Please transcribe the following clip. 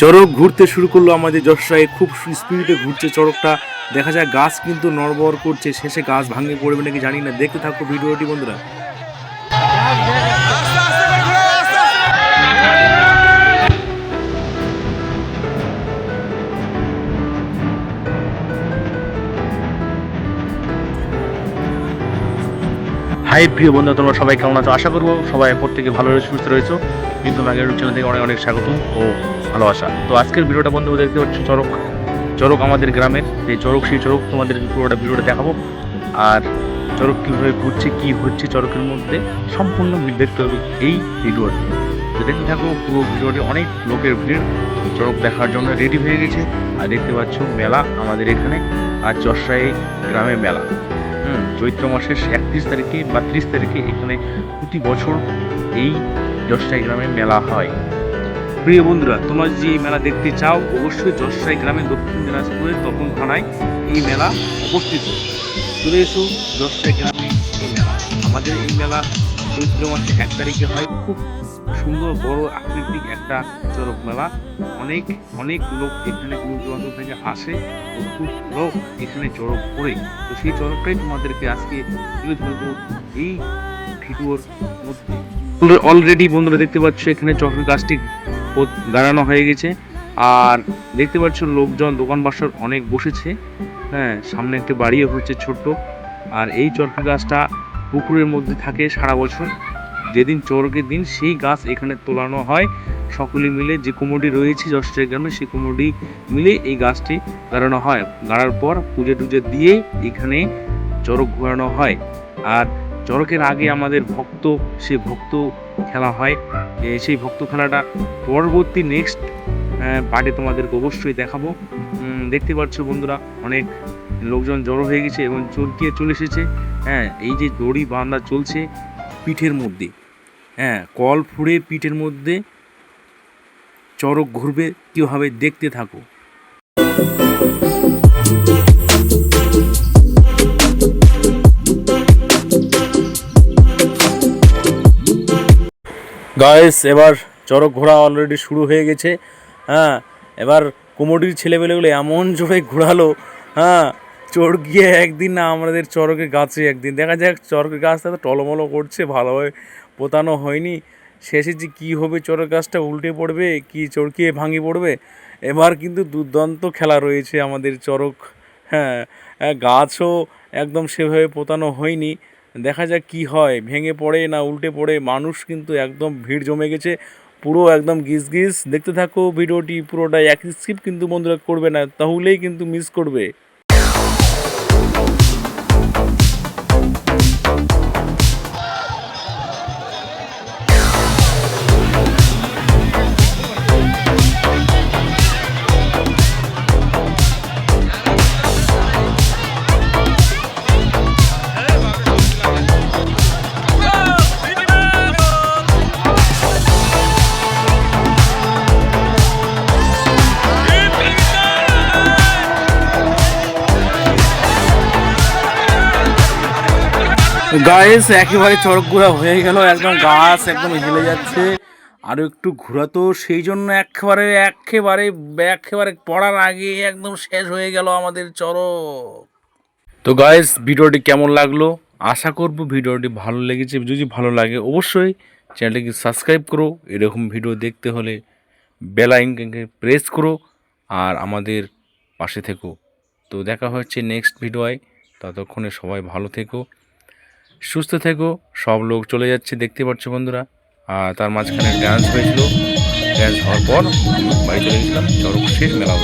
চড়ক ঘুরতে শুরু করল আমাদের যশোরে খুব স্পিডে ঘুরছে চড়কটা। দেখা যায় গাছ কিন্তু নড়বড় করছে। শেষে গাছ ভাঙে পড়বে নাকি জানি না। দেখতে থাকো ভিডিওটি, বন্ধুরা। হাই প্রিয় বন্ধু তোমরা সবাই কেমন আছো? আশা করব সবাই প্রত্যেকে ভালো রয়েছে, সুস্থ রয়েছো। কিন্তু আগের চ্যানেল থেকে অনেক অনেক স্বাগত ও ভালোবাসা। তো আজকের ভিডিওটা বন্ধু দেখতে পাচ্ছ চরক চরক আমাদের গ্রামের। যে চরক সেই চরক তোমাদের পুরোটা ভিডিওটা দেখাবো। আর চরক কীভাবে ঘুরছে, কী হচ্ছে চরকের মধ্যে, সম্পূর্ণ দেখতে হবে এই ভিডিওটি। তো দেখতে থাকো, পুরো ভিডিওটি অনেক লোকের ভিড়। চরক দেখার জন্য রেডি হয়ে গেছে। আর দেখতে পাচ্ছ মেলা আমাদের এখানে। আর চশাই গ্রামে মেলা। হুম, চৈত্র মাসের একত্রিশ তারিখে বা তারিখে এখানে প্রতি বছর এই যশাই গ্রামে মেলা হয়। প্রিয় বন্ধুরা, তোমরা যদি এই মেলা দেখতে চাও, অবশ্যই যশাই গ্রামে দক্ষিণ দিনাজপুরের তপন থানায় এই মেলা উপস্থিত। চলে এসো যশাই গ্রামে এই মেলা। আমাদের এই মেলা চৈত্র মাসে এক তারিখে হয়। খুব সুন্দর, বড়, আকৃতিক একটা চড়ক মেলা। অনেক অনেক লোক এখানে দূর থেকে আসে খুব লোক এখানে চড়ক করে। তো সেই চড়কটাই তোমাদেরকে আজকে তুলে ধরবো এই ভিডিওর মধ্যে। অলরেডি বন্ধুরা দেখতে পাচ্ছ, এখানে চক্রের গাছটি দাঁড়ানো হয়ে গেছে। আর দেখতে পাচ্ছ লোকজন দোকান বাসার অনেক বসেছে। হ্যাঁ সামনে একটি বাড়িও হচ্ছে ছোট্ট। আর এই চরকি গাছটা পুকুরের মধ্যে থাকে সারা বছর। যেদিন চরকের দিন সেই গাছ এখানে তোলানো হয়। সকলে মিলে যে কুমোডি রয়েছে যশোরের গ্রামে, সেই কুমোডি মিলে এই গাছটি গাড়ানো হয়। গাড়ার পর পুজো টুজো দিয়ে এখানে চরক ঘোরানো হয়। আর চরকের আগে আমাদের ভক্ত সে ভক্ত খেলা হয়। সেই ভক্ত খেলাটা পরবর্তী নেক্সট পার্টে তোমাদেরকে অবশ্যই দেখাবো। দেখতে পাচ্ছ বন্ধুরা, অনেক লোকজন জড়ো হয়ে গেছে এবং চরকিয়ে চলে এসেছে। হ্যাঁ এই যে দড়ি বাঁধা চলছে পিঠের মধ্যে। হ্যাঁ কল ফুড়ে পিঠের মধ্যে চরক ঘুরবে, কীভাবে দেখতে থাকো। গায়েস এবার চরক ঘোরা অলরেডি শুরু হয়ে গেছে। হ্যাঁ এবার কুমোডির ছেলেবেলেগুলো এমন জোরে ঘোরালো। হ্যাঁ চোর গিয়ে একদিন না আমাদের চরকের গাছে একদিন। দেখা যাক চরকের গাছটা তো টলমলো করছে ভালোভাবে পোতানো হয়নি। শেষে যে কী হবে চরক গাছটা উল্টে পড়বে কি চরকিয়ে ভাঙি পড়বে? এবার কিন্তু দুর্দান্ত খেলা রয়েছে আমাদের চরক হ্যাঁ হ্যাঁ, গাছও একদম সেভাবে পোতানো হয়নি। দেখা যাক কি হয়। ভেঙে পড়ে না উল্টে পড়ে মানুষ কিন্তু একদম ভিড় জমে গেছে। পুরো একদম গিজ গিজ দেখতে থাকো, ভিডিওটি পুরোটা এক স্কিপ কিন্তু বন্ধুরা করবে না, তাহলেই কিন্তু মিস করবে। গায়েস একেবারে চড়ক ঘোরা হয়ে গেল, একদম গাছ একদম হেলে যাচ্ছে। আরও একটু ঘোরাতো, সেই জন্য একেবারে একেবারে একেবারে পড়ার আগে একদম শেষ হয়ে গেল আমাদের চড়ক তো গায়েস ভিডিওটি কেমন লাগল? আশা করব ভিডিওটি ভালো লেগেছে। যদি ভালো লাগে, অবশ্যই চ্যানেলটিকে সাবস্ক্রাইব করো। এরকম ভিডিও দেখতে হলে বেল আইকনকে প্রেস করো আর আমাদের পাশে থেকো। তো দেখা হচ্ছে নেক্সট ভিডিওয় ততক্ষণে সবাই ভালো থেকো। সুস্থ থেকো, সব লোক চলে যাচ্ছে, দেখতে পাচ্ছ বন্ধুরা। আর তার মাঝখানে ড্যান্স হয়েছিল। ড্যান্স হওয়ার পর বাড়ি চলে গেছিলাম, চরক শেষ, মেলা